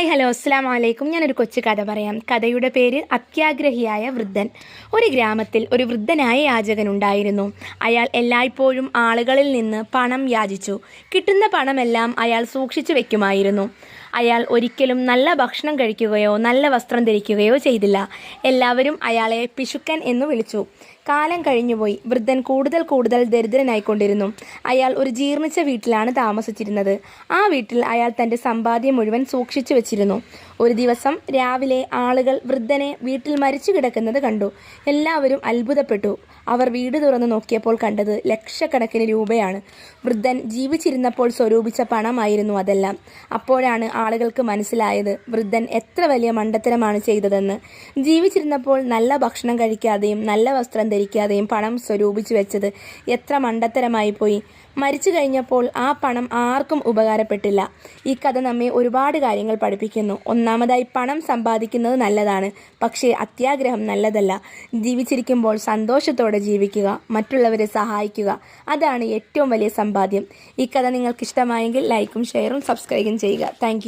Hi hello അസ്സാം വലൈക്കും ഞാനൊരു കൊച്ചു കഥ പറയാം. കഥയുടെ പേര് അത്യാഗ്രഹിയായ വൃദ്ധൻ. ഒരു ഗ്രാമത്തിൽ ഒരു വൃദ്ധനായ യാചകൻ ഉണ്ടായിരുന്നു. അയാൾ എല്ലായ്പ്പോഴും ആളുകളിൽ നിന്ന് പണം യാചിച്ചു. കിട്ടുന്ന പണമെല്ലാം അയാൾ സൂക്ഷിച്ചു വെക്കുമായിരുന്നു. അയാൾ ഒരിക്കലും നല്ല ഭക്ഷണം കഴിക്കുകയോ നല്ല വസ്ത്രം ധരിക്കുകയോ ചെയ്തില്ല. എല്ലാവരും അയാളെ പിശുക്കൻ എന്ന് വിളിച്ചു. കാലം കഴിഞ്ഞുപോയി. വൃദ്ധൻ കൂടുതൽ കൂടുതൽ ദരിദ്രനായിക്കൊണ്ടിരുന്നു. അയാൾ ഒരു ജീർണിച്ച വീട്ടിലാണ് താമസിച്ചിരുന്നത്. ആ വീട്ടിൽ അയാൾ തന്റെ സമ്പാദ്യം മുഴുവൻ സൂക്ഷിച്ചു വെച്ചിരുന്നു. ഒരു ദിവസം രാവിലെ ആളുകൾ വൃദ്ധനെ വീട്ടിൽ മരിച്ചു കിടക്കുന്നത് കണ്ടു. എല്ലാവരും അത്ഭുതപ്പെട്ടു. അവർ വീട് തുറന്നു നോക്കിയപ്പോൾ കണ്ടത് ലക്ഷക്കണക്കിന് രൂപയാണ്. വൃദ്ധൻ ജീവിച്ചിരുന്നപ്പോൾ സ്വരൂപിച്ച പണമായിരുന്നു അതെല്ലാം. അപ്പോഴാണ് ആളുകൾക്ക് മനസ്സിലായത് വൃദ്ധൻ എത്ര വലിയ മണ്ടത്തരമാണ് ചെയ്തതെന്ന്. ജീവിച്ചിരുന്നപ്പോൾ നല്ല ഭക്ഷണം കഴിക്കാതെയും നല്ല വസ്ത്രം ധരിക്കാതെയും പണം സ്വരൂപിച്ചു വെച്ചത് എത്ര മണ്ടത്തരമായി പോയി. മരിച്ചു കഴിഞ്ഞപ്പോൾ ആ പണം ആർക്കും ഉപകാരപ്പെട്ടില്ല. ഈ കഥ നമ്മെ ഒരുപാട് കാര്യങ്ങൾ പഠിപ്പിക്കുന്നു. ഒന്നാമതായി പണം സമ്പാദിക്കുന്നത് നല്ലതാണ്. പക്ഷേ അത്യാഗ്രഹം നല്ലതല്ല. ജീവിച്ചിരിക്കുമ്പോൾ സന്തോഷത്തോടെ ജീവിക്കുക മറ്റുള്ളവരെ സഹായിക്കുക അതാണ് ഏറ്റവും വലിയ സമ്പാദ്യം. ഈ കഥ നിങ്ങൾക്ക് ഇഷ്ടമായെങ്കിൽ ലൈക്കും ഷെയറും സബ്സ്ക്രൈബും ചെയ്യുക. താങ്ക്